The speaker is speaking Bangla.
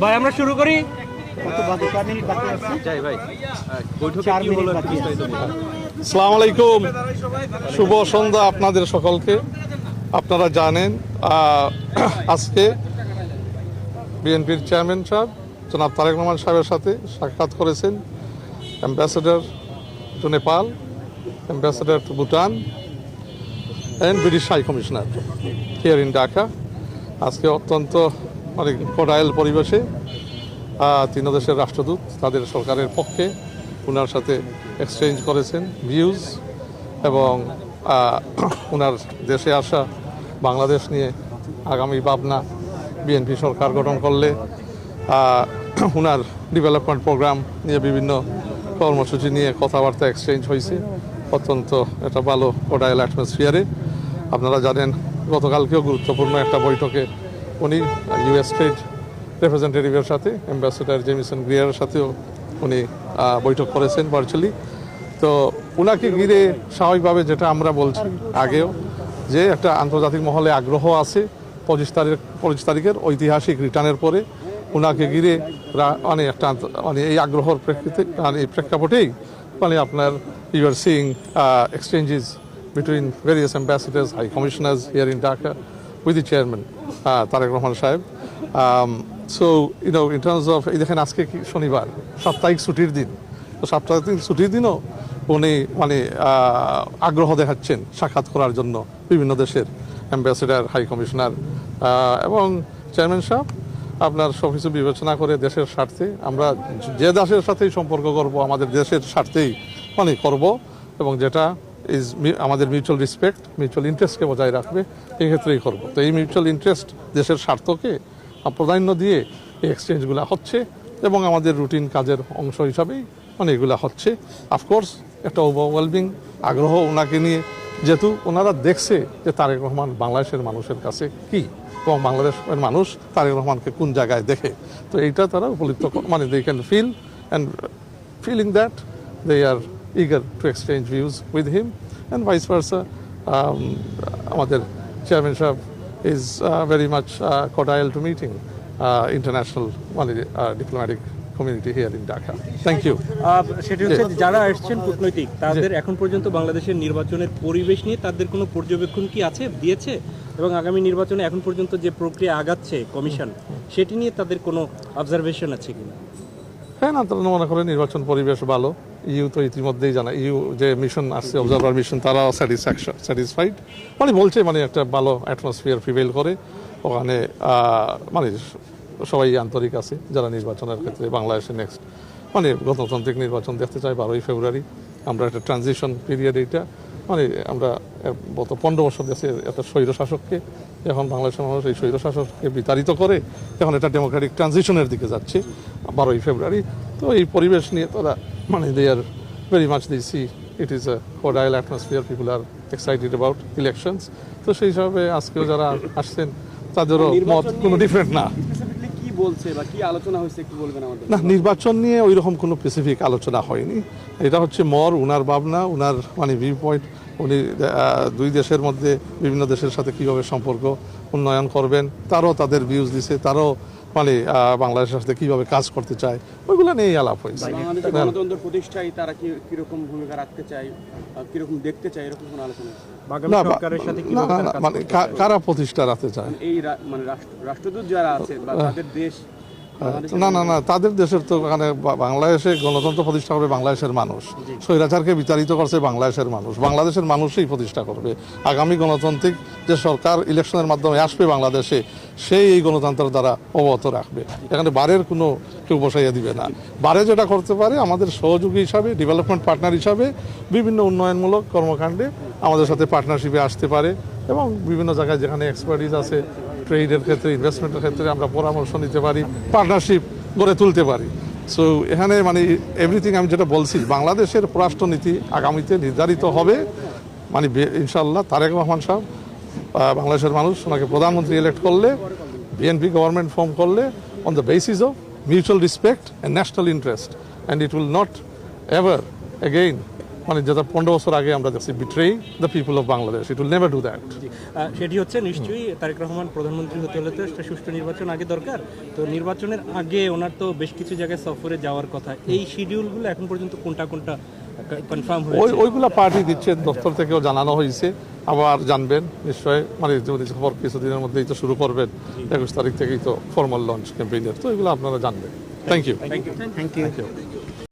ভাই আমরা শুরু করি। সালাম আলাইকুম। শুভ সন্ধ্যা আপনাদের সকলকে। আপনারা জানেন আজকে বিএনপির চেয়ারম্যান সাহেব জনাব তারেক রহমান সাহেবের সাথে সাক্ষাৎ করেছেন ambassador to Nepal ambassador to Bhutan and British high commissioner here in Dhaka আজকে অত্যন্ত মানে কডাইল পরিবেশে তিন দেশের রাষ্ট্রদূত তাদের সরকারের পক্ষে ওনার সাথে এক্সচেঞ্জ করেছেন ভিউজ এবং ওনার দেশে আসা বাংলাদেশ নিয়ে আগামী ভাবনা বিএনপি সরকার গঠন করলে ওনার ডেভেলপমেন্ট প্রোগ্রাম নিয়ে বিভিন্ন কর্মসূচি নিয়ে কথাবার্তা এক্সচেঞ্জ হয়েছে। অত্যন্ত একটা ভালো কোডাইল অ্যাটমসফিয়ারে আপনারা জানেন গতকালকেও গুরুত্বপূর্ণ একটা বৈঠকে উনি ইউএস ট্রেড রিপ্রেজেন্টেটিভের সাথে অ্যাম্বাসেডার জেমিসন গ্রিয়ারের সাথেও উনি বৈঠক করেছেন ভার্চুয়ালি তো ওনাকে ঘিরে স্বাভাবিকভাবে যেটা আমরা বলছি আগেও, যে একটা আন্তর্জাতিক মহলে আগ্রহ আছে, পঁচিশ তারিখ, পঁচিশ তারিখের ঐতিহাসিক রিটার্নের পরে ওনাকে ঘিরে মানে একটা মানে এই আগ্রহের প্রেক্ষিতে মানে এই প্রেক্ষাপটেই মানে আপনার you are seeing exchanges between various ambassadors, high commissioners here in Dhaka with the chairman, uh, Tarek Rahman Saib. Um, so, you know, in terms of, এই দেখেন আজকে কি শনিবার সাপ্তাহিক ছুটির দিন তো সাপ্তাহিক ছুটির দিনও উনি মানে আগ্রহ দেখাচ্ছেন সাক্ষাৎ করার জন্য বিভিন্ন দেশের অ্যাম্বাসেডার হাই কমিশনার এবং চেয়ারম্যান সাহেব আপনার সব কিছু বিবেচনা করে দেশের স্বার্থে আমরা যে দেশের সাথেই সম্পর্ক করব আমাদের দেশের স্বার্থেই মানে করব এবং যেটা ইজ আমাদের মিউচুয়াল রেসপেক্ট মিউচুয়াল ইন্টারেস্টকে বজায় রাখবে এক্ষেত্রেই করব। তো এই মিউচুয়াল ইন্টারেস্ট দেশের স্বার্থকে প্রাধান্য দিয়ে এই এক্সচেঞ্জগুলো হচ্ছে এবং আমাদের রুটিন কাজের অংশ হিসাবেই মানে এগুলো হচ্ছে অফকোর্স একটা ওভারওয়েলমিং আগ্রহ ওনাকে নিয়ে, যেহেতু ওনারা দেখছে যে তারেক রহমান বাংলাদেশের মানুষের কাছে কি এবং বাংলাদেশের মানুষ তারেক রহমানকে কোন জায়গায় দেখে। তো এইটা তারা উপলব্ধ মানে they can feel and feeling that they are eager to exchange views with him and vice versa. Um, আমাদের চেয়ারম্যান সাহেব is uh, very much uh, cordial to meeting uh, international মানে uh, diplomatic community here in Dhaka. Thank you. সেটি হচ্ছে যারা আসছেন কূটনৈতিক তাদের এখন পর্যন্ত বাংলাদেশের নির্বাচনের পরিবেশ নিয়ে তাদের কোনো পর্যবেক্ষণ কি আছে দিয়েছে এবং আগামী নির্বাচনে এখন পর্যন্ত যে প্রক্রিয়া আগাচ্ছে কমিশন সেটি নিয়ে তাদের কোনো অবজারভেশন আছে কিনা হ্যাঁ না মনে করে নির্বাচন পরিবেশ ভালো। ইউ তো ইতিমধ্যেই জানা, ইউ যে মিশন আসছে অবজারভার মিশন তারাও স্যাটিসফ্যাকশন স্যাটিসফাইড মানে বলছে মানে একটা ভালো অ্যাটমসফিয়ার প্রিভেল করে। ওখানে মানে সবাই আন্তরিক আছে, যারা নির্বাচনের ক্ষেত্রে বাংলাদেশে নেক্সট মানে গণতান্ত্রিক নির্বাচন দেখতে চাই বারোই ফেব্রুয়ারি। আমরা একটা ট্রানজিশন পিরিয়ড এইটা। মানে আমরা গত পনেরো বছর দেশে একটা স্বৈর শাসককে এখন বাংলাদেশের মানুষ এই স্বৈর শাসককে বিতাড়িত করে এখন এটা ডেমোক্রেটিক ট্রানজিশনের দিকে যাচ্ছে বারোই ফেব্রুয়ারি। তো এই পরিবেশ নিয়ে তারা মানে they are very much the see it is a atmosphere people are excited about elections তো সেই হিসাবে আজকেও যারা আসছেন তাদেরও মত কোনো ডিফারেন্ট না। বলছে বা কি আলোচনা হয়েছে একটু বলবেন আমাদের। না, নির্বাচন নিয়ে ওই রকম কোনো স্পেসিফিক আলোচনা হয়নি। এটা হচ্ছে মর, উনার ভাবনা, উনার মানে ভিউ পয়েন্ট উনি দুই দেশের মধ্যে বিভিন্ন দেশের সাথে কীভাবে সম্পর্ক উন্নয়ন করবেন, তারও তাদের ভিউজ দিছে, তারও মানে বাংলাদেশের সাথে কীভাবে কাজ করতে চায় ওইগুলো নিয়েই আলাপ হয়েছে। গণতন্ত্র প্রতিষ্ঠায় তারা কি কীরকম ভূমিকা রাখতে চায় কীরকম দেখতে চায় এরকম কোনো আলোচনা মানে? কারা প্রতিষ্ঠা রাখতে চায়? এই মানে রাষ্ট্রদূত যারা আছে বা তাদের দেশ না না না তাদের দেশের তো মানে বাংলাদেশে গণতন্ত্র প্রতিষ্ঠা করবে বাংলাদেশের মানুষ। স্বৈরাচারকে বিতাড়িত করছে বাংলাদেশের মানুষ। বাংলাদেশের মানুষই প্রতিষ্ঠা করবে। আগামী গণতান্ত্রিক যে সরকার ইলেকশনের মাধ্যমে আসবে বাংলাদেশে সেই এই গণতন্ত্রের দ্বারা অবগত রাখবে। এখানে বারের কোনো কেউ বসাইয়া দিবে না। বারে যেটা করতে পারে আমাদের সহযোগী হিসাবে ডেভেলপমেন্ট পার্টনার হিসাবে বিভিন্ন উন্নয়নমূলক কর্মকাণ্ডে আমাদের সাথে পার্টনারশিপে আসতে পারে এবং বিভিন্ন জায়গায় যেখানে এক্সপার্টিস আছে ট্রেডের ক্ষেত্রে ইনভেস্টমেন্টের ক্ষেত্রে আমরা পরামর্শ নিতে পারি পার্টনারশিপ গড়ে তুলতে পারি। সো এখানে মানে এভরিথিং আমি যেটা বলছি, বাংলাদেশের পররাষ্ট্রনীতি আগামীতে নির্ধারিত হবে। মানে ইনশাল্লাহ তারেক রহমান সাহেব বাংলাদেশের মানুষ, ওনাকে প্রধানমন্ত্রী ইলেক্ট করলে বিএনপি গভর্নমেন্ট ফর্ম করলে on the basis of mutual respect and national interest and it will not ever again মানে যেটা পনেরো বছর আগে আমরা দেখছি betray the people of Bangladesh it will never do that সেটি হচ্ছে নিশ্চয়ই তারেক রহমান প্রধানমন্ত্রী হতে হলে তো একটা সুষ্ঠু নির্বাচন আগে দরকার। তো নির্বাচনের আগে ওনার তো বেশ কিছু জায়গায় সফরে যাওয়ার কথা। এই শিডিউলগুলো এখন পর্যন্ত কোনটা কোনটা কনফার্ম ওই ওইগুলা পার্টি দিচ্ছে দপ্তর থেকেও জানানো হয়েছে। আবার জানবেন নিশ্চয় মানে যদি খবর কিছুদিনের মধ্যেই তো শুরু করবেন একুশ তারিখ থেকেই তো ফর্মাল লঞ্চ ক্যাম্পেইনের তো এগুলো আপনারা জানবেন। Thank you thank you thank you